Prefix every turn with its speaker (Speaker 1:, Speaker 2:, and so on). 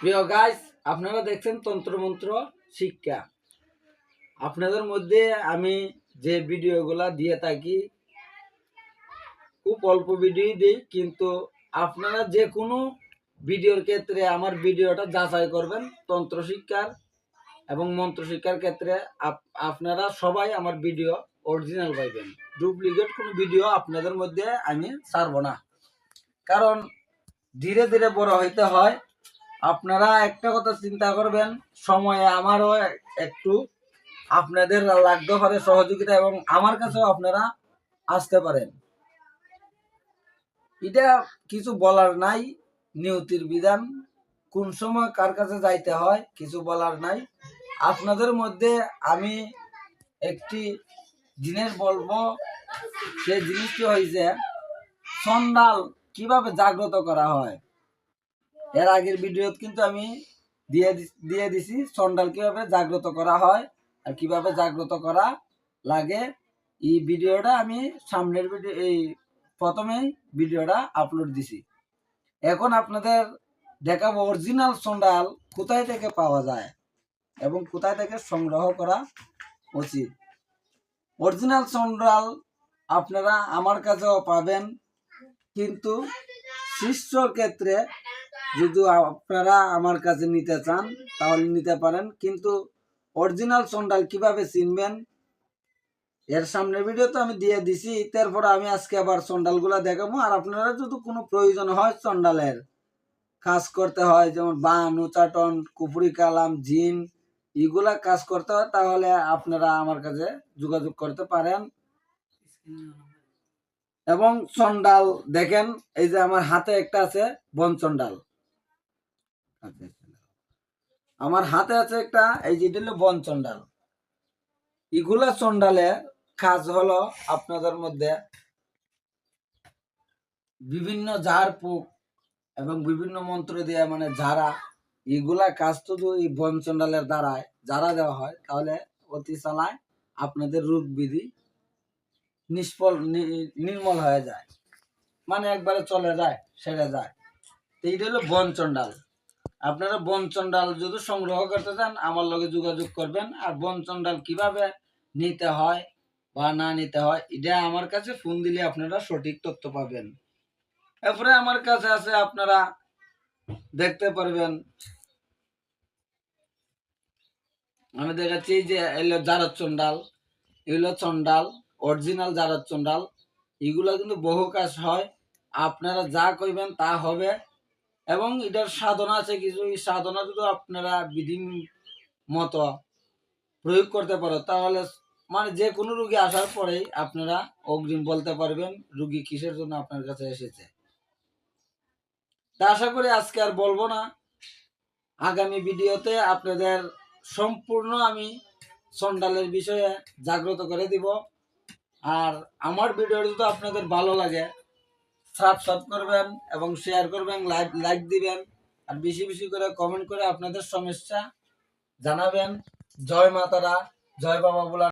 Speaker 1: প্রিয় গাইস আপনারা দেখছেন তন্ত্রমন্ত্র শিক্ষা। আপনাদের মধ্যে আমি যে ভিডিওগুলা দিয়ে থাকি, খুব অল্প ভিডিও দিই, কিন্তু আপনারা যে কোনো ভিডিওর ক্ষেত্রে আমার ভিডিওটা যাচাই করবেন তন্ত্র শিক্ষার এবং মন্ত্র শিক্ষার ক্ষেত্রে আপ- আপনারা সবাই আমার ভিডিও অরিজিনাল পাইবেন। ডুপ্লিকেট কোনো ভিডিও আপনাদের মধ্যে আমি ছাড়বো না। কারণ ধীরে ধীরে বড় হইতে হয় আপনারা একটা কথা চিন্তা করবেন, সময়ে আমারও একটু আপনাদের লাগতে পারে সহযোগিতা এবং আমার কাছেও আপনারা আসতে পারেন। এটা কিছু বলার নাই, নিয়তির বিধান। কোন সময় কার কাছে যাইতে হয়, কিছু বলার নাই। আপনাদের মধ্যে আমি একটি জিনিস বলব, সেই জিনিসটি হয়েছে সন্ডাল কীভাবে জাগ্রত করা হয়? এর আগের ভিডিওত কিন্তু আমি দিয়ে দিয়ে দিছি সন্ডাল কীভাবে জাগ্রত করা হয় আর কীভাবে জাগ্রত করা লাগে। এই ভিডিওটা আমি সামনের ভিডিও এই প্রথমেই ভিডিওটা আপলোড দিছি। এখন আপনাদের দেখাবো অরিজিনাল সন্ডাল কোথায় থেকে পাওয়া যায় এবং কোথায় থেকে সংগ্রহ করা উচিত। অরিজিনাল সন্ডাল আপনারা আমার কাছেও পাবেন, কিন্তু শিষ্যর ক্ষেত্রে যদি আপনারা আমার কাছে নিতে চান, তাহলে নিতে পারেন। কিন্তু অরিজিনাল সন্ডাল কীভাবে চিনবেন? এর সামনের ভিডিও তো আমি দিয়ে দিছি। তারপরে আমি আজকে আবার সন্ডালগুলা দেখাবো। আর আপনারা যদি কোনো প্রয়োজন হয় সন্ডালের কাজ করতে হয়, যেমন বান, উচাটন কুপুরি কালাম, জিন, এগুলা কাজ করতে হয়, তাহলে আপনারা আমার কাছে যোগাযোগ করতে পারেন। এবং চন্ডাল দেখেন, এই যে আমার হাতে একটা আছে বনচন্ডাল আমার হাতে আছে একটা, এই যে এটা হলো বনচন্ডাল এগুলা চন্ডালে কাজ হলো আপনাদের মধ্যে বিভিন্ন ঝাড় ফুক এবং বিভিন্ন মন্ত্র দিয়ে মানে যারা এগুলা কাজ তো এই বনচন্ডালের দ্বারায় যারা দেওয়া হয়। তাহলে অতি চালায় আপনাদের রোগ বিধি নিষ্ফল নির্মল হয়ে যায়। মানে একবারে চলে যায়, সেরে যায়। এইটা হলো বনচন্ডাল আপনারা বনচন্ডাল যদি সংগ্রহ করতে চান, আমার লগে যোগাযোগ করবেন। আর বনচন্ডাল কীভাবে নিতে হয় বা না নিতে হয়, এটা আমার কাছে ফোন দিলে আপনারা সঠিক তথ্য পাবেন। এরপরে আমার কাছে আছে, আপনারা দেখতে পারবেন। আমি দেখাচ্ছি যে এলো জারদ চন্ডাল এগুলো চন্ডাল অরিজিনাল জারদ চন্ডাল এগুলো কিন্তু বহু কাজ হয়। আপনারা যা কইবেন তা হবে। এবং এটার সাধনা আছে কিছু, এই সাধনা যদি আপনারা বিধি মতো প্রয়োগ করতে পারো, তাহলে মানে যে কোনো রুগী আসার পরেই আপনারা অগ্রিম বলতে পারবেন রুগী কিসের জন্য আপনার কাছে এসেছে। তা আশা করি আজকে আর বলব না। আগামী ভিডিওতে আপনাদের সম্পূর্ণ আমি সন্ডালের বিষয়ে জাগ্রত করে দিব। আর আমার ভিডিও যদি আপনাদের ভালো লাগে সাবস্ক্রাইব করবেন এবং শেয়ার করবেন লাইক লাইক দিবেন। আর বেশি বেশি করে কমেন্ট করে আপনাদের সমস্যা জানাবেন। জয় মাতারা, জয় বাবা বলা